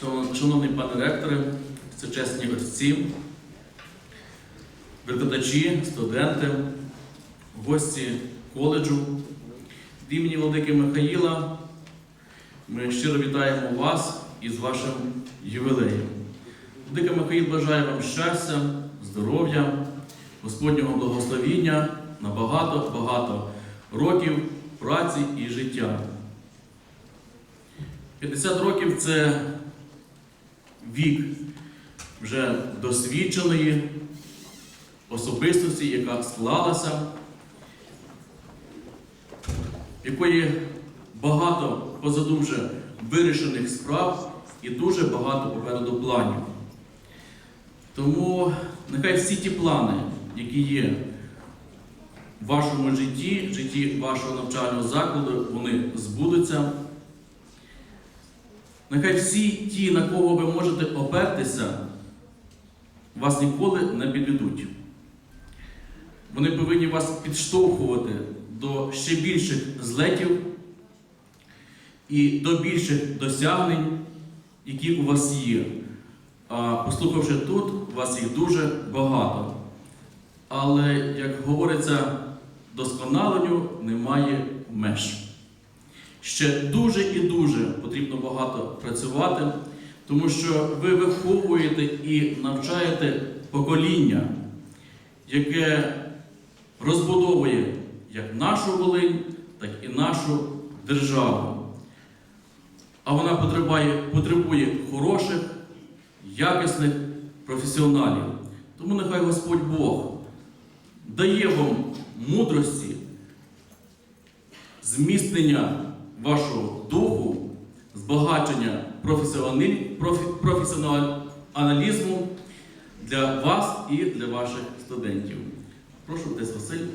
Шанов- Шановний пане ректоре, всечесні отці, викладачі, студенти, гості коледжу. Від імені Владики Михаїла ми щиро вітаємо вас із вашим ювілеєм. Владика Михаїл бажає вам щастя, здоров'я, Господнього благословіння на багато-багато років праці і життя. 50 років це вік вже досвідченої особистості, яка склалася, якої багато позаду вже вирішених справ і дуже багато попереду планів. Тому нехай всі ті плани, які є в вашому житті, в житті вашого навчального закладу, вони збудуться. Нехай всі ті, на кого ви можете опертися, вас ніколи не підведуть. Вони повинні вас підштовхувати до ще більших злетів і до більших досягнень, які у вас є. А послухавши тут, у вас їх дуже багато. Але, як говориться, досконаленню немає меж. Ще дуже і дуже потрібно багато працювати, тому що ви виховуєте і навчаєте покоління, яке розбудовує як нашу Волинь, так і нашу державу. А вона потребує, потребує хороших, якісних професіоналів. Тому нехай Господь Бог дає вам мудрості, зміцнення вашого духу, збагачення професіоналі- професіоналізму для вас і для ваших студентів. Прошу, Десь Василь.